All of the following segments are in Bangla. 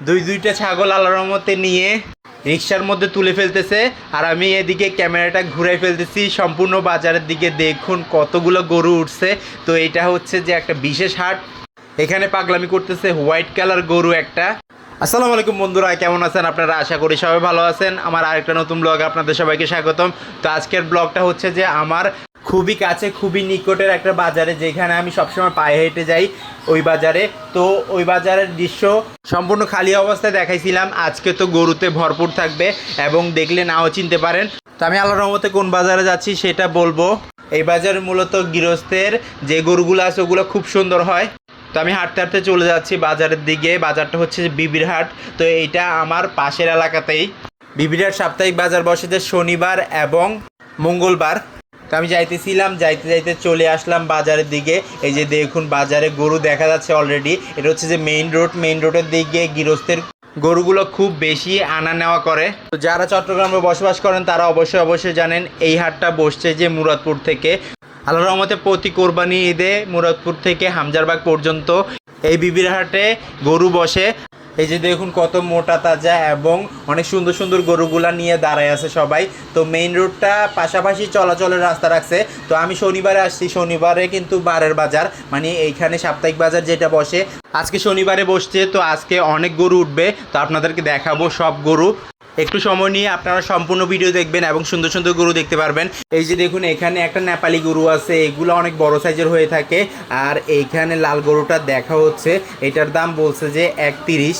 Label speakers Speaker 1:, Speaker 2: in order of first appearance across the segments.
Speaker 1: দুই দুইটা ছাগল আল্লাহর রহমতে নিয়ে রিক্সার মধ্যে তুলে ফেলতেছে। আর আমি এদিকে ক্যামেরাটা ঘুরাই ফেলতেছি, সম্পূর্ণ বাজারের দিকে দেখুন কতগুলো গরু উঠছে। তো এটা হচ্ছে যে একটা বিশেষ হাট। এখানে পাগলামি করতেছে হোয়াইট কালার গরু একটা। আসসালামু আলাইকুম বন্ধুরা, কেমন আছেন আপনারা? আশা করি সবাই ভালো আছেন। আমার আরেকটা নতুন ব্লগ আপনাদের সবাইকে স্বাগতম। তো আজকের ব্লগটা হচ্ছে যে আমার খুবই কাছে, খুবই নিকটের একটা বাজারে, যেখানে আমি সবসময় পায়ে হেঁটে যাই ওই বাজারে। তো ওই বাজারের দৃশ্য সম্পূর্ণ খালি অবস্থায় দেখাইছিলাম। আজকে তো গরুতে ভরপুর থাকবে এবং দেখলে নাও চিনতে পারেন। তো আমি আল্লাহর রহমতে কোন বাজারে যাচ্ছি সেটা বলব। এই বাজারে মূলত গৃহস্থের যে গরুগুলো আছে, ওগুলো খুব সুন্দর হয়। তো আমি হাঁটতে হাঁটতে চলে যাচ্ছি বাজারের দিকে। বাজারটা হচ্ছে বিবির হাট তো এইটা আমার পাশের এলাকাতেই। বিবির হাট সাপ্তাহিক বাজার বসে যে শনিবার এবং মঙ্গলবার। তো আমি যাইতেছিলাম, যাইতে যাইতে চলে আসলাম বাজারের দিকে। এই যে দেখুন, বাজারে গরু দেখা যাচ্ছে অলরেডি এটা হচ্ছে যে মেইন রোড মেইন রোডের দিকে গৃহস্থের গরুগুলো খুব বেশি আনা নেওয়া করে। তো যারা চট্টগ্রামে বসবাস করেন, তারা অবশ্যই অবশ্যই জানেন, এই হাটটা বসছে যে মুরাদপুর থেকে। আল্লাহ রহমতে প্রতি কোরবানি ঈদে মুরাদপুর থেকে হামজারবাগ পর্যন্ত এই বিবির হাটে গরু বসে। এই যে দেখুন কত মোটা তাজা এবং অনেক সুন্দর সুন্দর গরুগুলা নিয়ে দাঁড়ায় আছে সবাই। তো মেইন রোডটা পাশাপাশি চলাচলের রাস্তা রাখছে। তো আমি শনিবারে আসছি। শনিবারে কিন্তু বারের বাজার মানে এইখানে সাপ্তাহিক বাজার যেটা বসে। আজকে শনিবারে বসছে, তো আজকে অনেক গরু উঠবে। তো আপনাদেরকে দেখাবো সব গরু। একটু সময় নিয়ে আপনারা সম্পূর্ণ ভিডিও দেখবেন এবং সুন্দর সুন্দর গরু দেখতে পারবেন। এই যে দেখুন, এখানে একটা নেপালি গরু আছে, এগুলো অনেক বড় সাইজের হয়ে থাকে। আর এইখানে লাল গরুটা দেখা হচ্ছে, এটার দাম বলছে যে এক তিরিশ।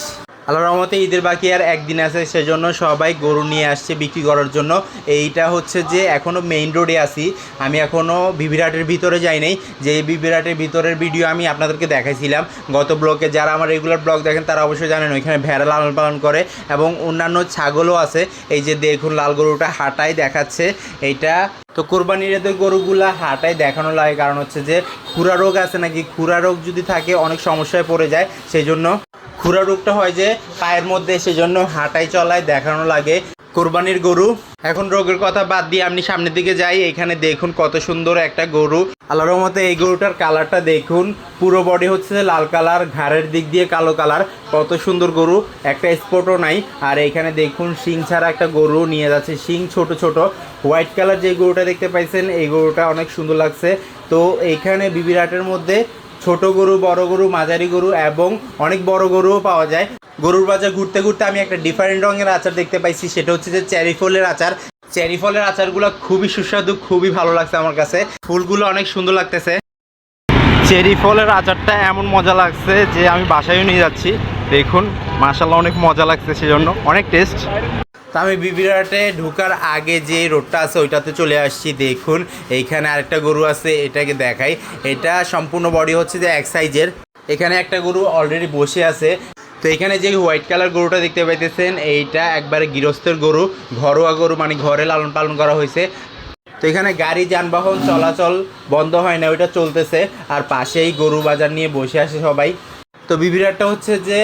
Speaker 1: আল্লাহ রহমতে ঈদের বাকি আর একদিন আছে, সেজন্য সবাই গরু নিয়ে আসছে বিক্রি করার জন্য। এইটা হচ্ছে যে এখনও মেইন রোডে আসি আমি এখনও বিবিরাটের ভিতরে যাই নাই। যে বিবিরাটের ভিতরের ভিডিও আমি আপনাদেরকে দেখাইছিলাম। গত ব্লকে যারা আমার রেগুলার ব্লগ দেখেন, তারা অবশ্যই জানেন, ওইখানে ভেড়া লালন পালন করে এবং অন্যান্য ছাগলও আছে। এই যে দেখুন, লাল গরুটা হাঁটাই দেখাচ্ছে। এইটা তো কোরবানির এতে গরুগুলা হাঁটাই দেখানো লাগে, কারণ হচ্ছে যে খুরা রোগ আছে নাকি? খুরা রোগ যদি থাকে, অনেক সমস্যায় পড়ে যায় সেই জন্য খুরা রোগটা হয় যে পায়ের মধ্যে, সেজন্য হাঁটাই চলায়, দেখানো লাগে। কোরবানির গরু, এখন রোগের কথা বাদ দিয়ে আপনি সামনের দিকে যাই, এখানে দেখুন কত সুন্দর একটা গরু। আল্লাহর মতে এই গরুটার কালারটা দেখুন, পুরো বডি হচ্ছে লাল কালার, ঘাড়ের দিক দিয়ে কালো কালার, কত সুন্দর গরু, একটা স্পটও নাই। আর এখানে দেখুন শিং ছাড়া একটা গরু নিয়ে যাচ্ছে, শিং ছোট ছোট। হোয়াইট কালার যে গরুটা দেখতে পাইছেন, এই গরুটা অনেক সুন্দর লাগছে। তো এইখানে বিবিরাটের মধ্যে ছোট গরু, বড় গরু, মাঝারি গরু এবং অনেক বড় গরুও পাওয়া যায়। গরুর বাজার ঘুরতে ঘুরতে আমি একটা ডিফারেন্ট রঙের আচার দেখতে পাইছি, সেটা হচ্ছে যে চেরি ফলের আচার। চেরি ফলের আচারগুলো খুবই সুস্বাদু, খুবই ভালো লাগছে আমার কাছে। ফুলগুলো অনেক সুন্দর লাগতেছে। চেরি ফলের আচারটা এমন মজা লাগছে যে আমি বাসায়ও নিয়ে যাচ্ছি। দেখুন মাসাল্লাহ অনেক মজা লাগছে সেজন্য। অনেক টেস্ট তা আমি বিবিরাটে ঢোকার আগে যে রোডটা আছে ওইটাতে চলে আসছি, দেখুন। এইখানে আরেকটা গরু আছে, এটাকে দেখাই। এটা সম্পূর্ণ বডি হচ্ছে যে এক সাইজের এখানে একটা গরু অলরেডি বসে আছে। তো এখানে যে হোয়াইট কালার গরুটা দেখতে পাইতেছেন, এইটা একবারে গৃহস্থের গরু, ঘরোয়া গরু মানে ঘরে লালন পালন করা হয়েছে। তো এখানে গাড়ি, যানবাহন চলাচল বন্ধ হয় না, ওইটা চলতেছে। আর পাশেই গরু বাজার নিয়ে বসে আসে সবাই। তো বিবিরহাটটা হচ্ছে যে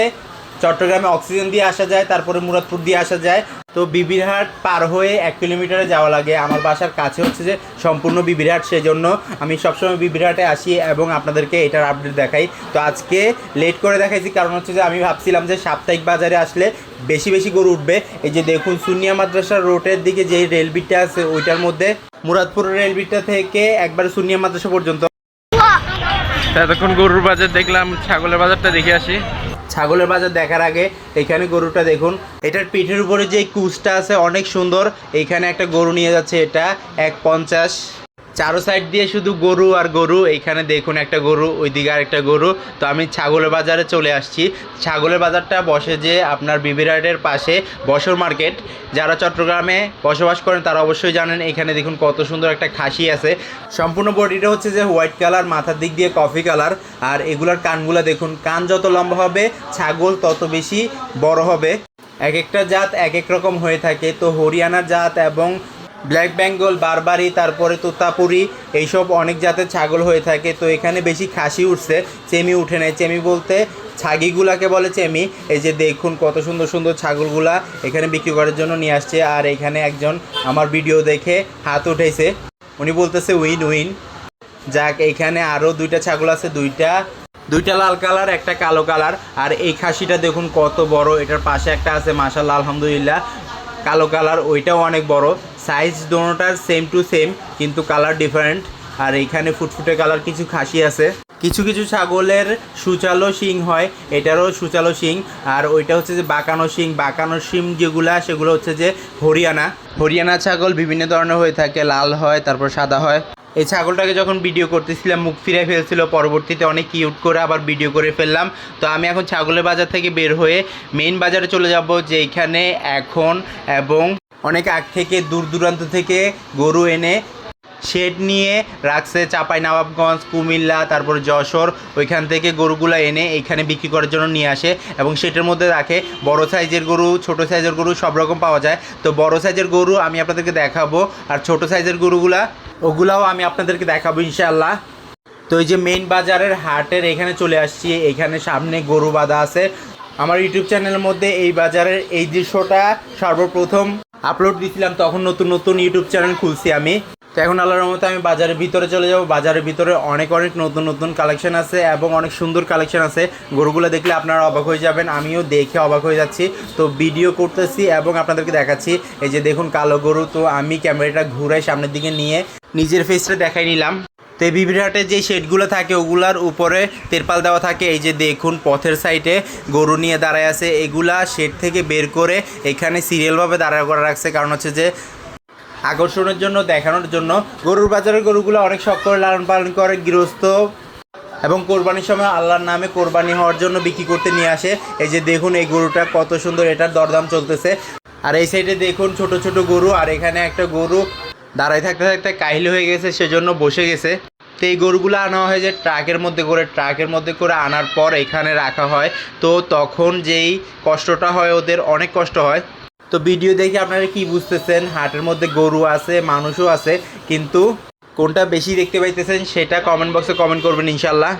Speaker 1: চট্টগ্রামে অক্সিজেন দিয়ে আসা যায়, তারপরে মুরাদপুর দিয়ে আসা যায়। তো বিবিরহাট পার হয়ে এক কিলোমিটারে যাওয়া লাগে। আমার বাসার কাছে হচ্ছে যে সম্পূর্ণ বিবিরহাট সেই জন্য আমি সবসময় বিবিরহাটে আসি এবং আপনাদেরকে এটার আপডেট দেখাই। তো আজকে লেট করে দেখাইছি, কারণ হচ্ছে যে আমি ভাবছিলাম যে সাপ্তাহিক বাজারে আসলে বেশি বেশি গরু উঠবে। এই যে দেখুন, সুনিয়া মাদ্রাসার রোডের দিকে যে রেলবিটটা আছে, ওইটার মধ্যে মুরাদপুর রেলবিটটা থেকে একবার সুনিয়া মাদ্রাসা পর্যন্ত।
Speaker 2: এতক্ষণ গরুর বাজার দেখলাম, ছাগলের বাজারটা দেখে আসি।
Speaker 1: ছাগলের বাজার দেখার আগে এখানে গরুটা দেখুন। এটার পিঠের উপরে যে কুচটা আছে অনেক সুন্দর। এখানে একটা গরু নিয়ে যাচ্ছে এটা, এক পঞ্চাশ। চারো সাইড দিয়ে শুধু গরু আর গরু, এইখানে দেখুন একটা গরু, ওইদিকে আর একটা গরু। তো আমি ছাগলের বাজারে চলে আসছি। ছাগলের বাজারটা বসে যে আপনার বিবিরাটের পাশে বসর মার্কেট। যারা চট্টগ্রামে বসবাস করেন, তারা অবশ্যই জানেন, এখানে দেখুন কত সুন্দর একটা খাসি আছে। সম্পূর্ণ বডিটা হচ্ছে যে হোয়াইট কালার, মাথার দিক দিয়ে কফি কালার। আর এগুলার কানগুলো দেখুন, কান যত লম্বা হবে, ছাগল তত বেশি বড় হবে। এক একটা জাত এক এক রকম হয়ে থাকে। তো হরিয়ানা জাত এবং ব্ল্যাক বেঙ্গল, বারবারি, তারপরে তোতাপুরি, এইসব অনেক জাতের ছাগল হয়ে থাকে। তো এখানে বেশি খাসি উঠছে, চেমি উঠে নেয় চেমি বলতে ছাগিগুলাকে বলে চেমি। এই যে দেখুন কত সুন্দর সুন্দর ছাগলগুলা এখানে বিক্রি করার জন্য নিয়ে আসছে। আর এখানে একজন আমার ভিডিও দেখে হাত উঠেছে। উনি বলতেছে, উইন উইন। যাক এইখানে আরও দুইটা ছাগল আছে, দুইটা দুইটা লাল কালার, একটা কালো কালার। আর এই খাসিটা দেখুন কত বড়, এটার পাশে একটা আছে মাশাল্লাহ আলহামদুলিল্লাহ। কালো কালার, ওইটাও অনেক বড়। সাইজ দোনোটার সেম টু সেম কিন্তু কালার ডিফারেন্ট আর এইখানে ফুটফুটে কালার কিছু খাসি আছে। কিছু কিছু ছাগলের সুচালো শিং হয়, এটারও সুচালো শিং। আর ওইটা হচ্ছে যে বাঁকানো শিং। বাঁকানো শিং যেগুলা, সেগুলো হচ্ছে যে হরিয়ানা। হরিয়ানা ছাগল বিভিন্ন ধরনের হয়ে থাকে। লাল হয়, তারপর সাদা হয়। এই ছাগলটাকে যখন ভিডিও করতেছিলাম, মুখ ফিরে ফেলছিল। পরবর্তীতে অনেক কিউট করে আবার ভিডিও করে ফেললাম। তো আমি এখন ছাগলের বাজার থেকে বের হয়ে মেইন বাজারে চলে যাব যে এখানে এখন এবং অনেক আগ থেকে, দূর দূরান্ত থেকে গরু এনে শেড নিয়ে রাখছে চাপাই নবাবগঞ্জ, কুমিল্লা, তারপর যশোর। ওইখান থেকে গরুগুলো এনে এইখানে বিক্রি করার জন্য নিয়ে আসে এবং সেটার মধ্যে রাখে। বড় সাইজের গরু, ছোট সাইজের গরু সব রকম পাওয়া যায়। তো বড় সাইজের গরু আমি আপনাদেরকে দেখাবো। আর ছোট সাইজের গরুগুলা ওগুলাও আমি আপনাদেরকে দেখাবো ইনশাআল্লাহ। তো এই যে মেইন বাজারের হাটের এখানে চলে আসছি, এখানে সামনে গরু বাঁধা আছে। আমার ইউটিউব চ্যানেলের মধ্যে এই বাজারের এই দৃশ্যটা সর্বপ্রথম আপলোড দিয়েছিলাম তখন নতুন নতুন ইউটিউব চ্যানেল খুলছি আমি। তো এখন আল্লাহর মতো আমি বাজারের ভিতরে চলে যাব। বাজারের ভিতরে অনেক অনেক নতুন নতুন কালেকশন আছে এবং অনেক সুন্দর কালেকশন আছে। গরুগুলো দেখলে আপনারা অবাক হয়ে যাবেন, আমিও দেখে অবাক হয়ে যাচ্ছি। তো ভিডিও করতেছি এবং আপনাদেরকে দেখাচ্ছি। এই যে দেখুন কালো গরু, তো আমি ক্যামেরাটা ঘুরাই সামনের দিকে নিয়ে নিজের ফেসটা দেখাই নিলাম। তো এই বিবিরহাটে যে শেডগুলো থাকে, ওগুলার উপরে তেরপাল দেওয়া থাকে। এই যে দেখুন পথের সাইডে গরু নিয়ে দাঁড়ায় আছে। এগুলা শেড থেকে বের করে এখানে সিরিয়ালভাবে দাঁড়া করা রাখছে। কারণ হচ্ছে যে আকর্ষণের জন্য, দেখানোর জন্য। গরুর বাজারের গরুগুলো অনেক শখ করে লালন পালন করে, গৃহস্থ। এবং কোরবানির সময় আল্লাহর নামে কোরবানি হওয়ার জন্য বিক্রি করতে নিয়ে আসে। এই যে দেখুন, এই গরুটা কত সুন্দর, এটার দরদাম চলতেছে। আর এই সাইডে দেখুন, ছোট ছোট গরু, আর এখানে একটা গরু দাঁড়ায় থাকতে থাকতে কাহিল হয়ে গেছে, সেজন্য বসে গেছে। তো এই গরুগুলো আনা হয় যে ট্রাকের মধ্যে করে, ট্রাকের মধ্যে করে আনার পর এখানে রাখা হয়। তো তখন যেই কষ্টটা হয় ওদের, অনেক কষ্ট হয়। তো ভিডিও দেখে আপনারা কি বুঝতেছেন? হাটের মধ্যে গরু আছে, মানুষও আছে, কিন্তু কোনটা বেশি দেখতে পাইতেছেন সেটা কমেন্ট বক্সে কমেন্ট করবেন ইনশাল্লাহ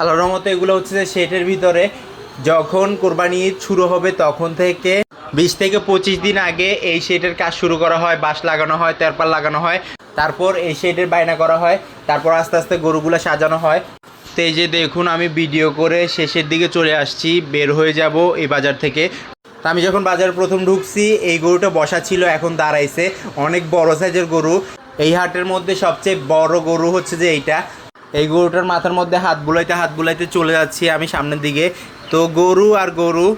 Speaker 1: আল্লাহর রহমতে এগুলো হচ্ছে যে শেটের ভিতরে যখন কোরবানি ঈদ শুরু হবে তখন থেকে বিশ থেকে পঁচিশ দিন আগে এই শেডের কাজ শুরু করা হয়, বাঁশ লাগানো হয়, তেরপাল লাগানো হয়, তারপর এই শেডের বায়না করা হয়, তারপর আস্তে আস্তে গরুগুলো সাজানো হয়। তো এই যে দেখুন, আমি ভিডিও করে শেষের দিকে চলে আসছি, বের হয়ে যাব এই বাজার থেকে। তা আমি যখন বাজারে প্রথম ঢুকছি, এই গরুটা বসা ছিল, এখন দাঁড়াইছে। অনেক বড় সাইজের গরু। এই হাটের মধ্যে সবচেয়ে বড় গরু হচ্ছে যে এইটা। এই গরুটার মাথার মধ্যে হাত বুলাইতে হাত বুলাইতে চলে যাচ্ছি আমি সামনের দিকে। তো গরু আর গরু,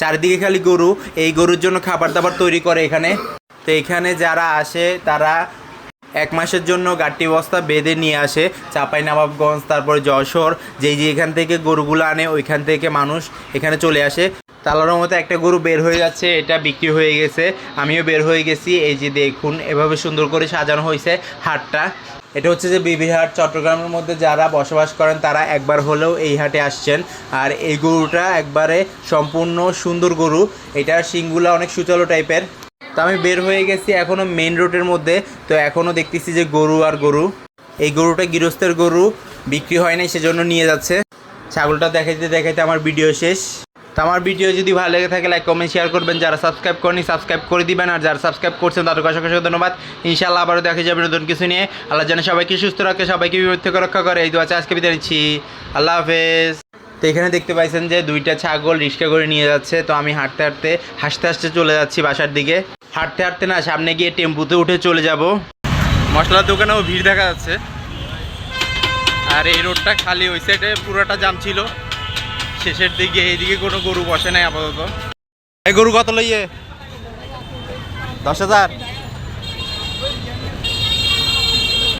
Speaker 1: চারিদিকে খালি গরু। এই গরুর জন্য খাবার দাবার তৈরি করে এখানে। তো এখানে যারা আসে, তারা এক মাসের জন্য গাট্টি বস্তা বেঁধে নিয়ে আসে চাপাই নবাবগঞ্জ তারপর যশোর। যেই যে এখান থেকে গরুগুলো আনে, ওইখান থেকে মানুষ এখানে চলে আসে। তালার মতো একটা গরু বের হয়ে যাচ্ছে, এটা বিক্রি হয়ে গেছে। আমিও বের হয়ে গেছি, এই যে দেখুন, এভাবে সুন্দর করে সাজানো হয়েছে হাটটা। এটা হচ্ছে যে বিবিহাট চট্টগ্রামের মধ্যে যারা বসবাস করেন, তারা একবার হলেও এই হাটে আসছেন। আর এই গরুটা একবারে সম্পূর্ণ সুন্দর গরু। এটার শিংগুলো অনেক সুচালো টাইপের তো আমি বের হয়ে গেছি এখনও মেন রোডের মধ্যে। তো এখনও দেখতেছি যে গরু আর গরু। এই গরুটা গৃহস্থের গরু, বিক্রি হয় নাই, সেজন্য নিয়ে যাচ্ছে। ছাগলটা দেখাইতে দেখাইতে আমার ভিডিও শেষ। তো আমার ভিডিও যদি ভালো লেগে থাকে লাইক কমেন্ট শেয়ার করবেন। যারা সাবস্ক্রাইব করেনি সাবস্ক্রাইব করে দিবেন। আর যারা সাবস্ক্রাইব করছেন, তাদেরকে অসংখ্য অসংখ্য ধন্যবাদ। ইনশাআল্লাহ আবারও দেখা যাবে নতুন কিছু নিয়ে। আল্লাহ যেন সবাইকে সুস্থ রাখে, সবাইকে বিপদ থেকে রক্ষা করে। এই দু আছে আজকে বিদায় নিচ্ছি। আল্লাহ হাফেজ। তো এখানে দেখতে পাইছেন যে দুইটা ছাগল রিক্সা করে নিয়ে যাচ্ছে। তো আমি হাঁটতে হাঁটতে, হাসতে হাসতে চলে যাচ্ছি বাসার দিকে। হাঁটতে হাঁটতে না, সামনে গিয়ে টেম্পুতে উঠে চলে যাব।
Speaker 2: মশলার দোকানেও ভিড় দেখা যাচ্ছে। আর এই রোডটা খালি, ওই সাইডে পুরোটা জাম ছিল। শেষের দিকে, এইদিকে কোনো গরু বসে নাই আপাতত।
Speaker 1: এই গরু কত লইয়ে? দশ হাজার?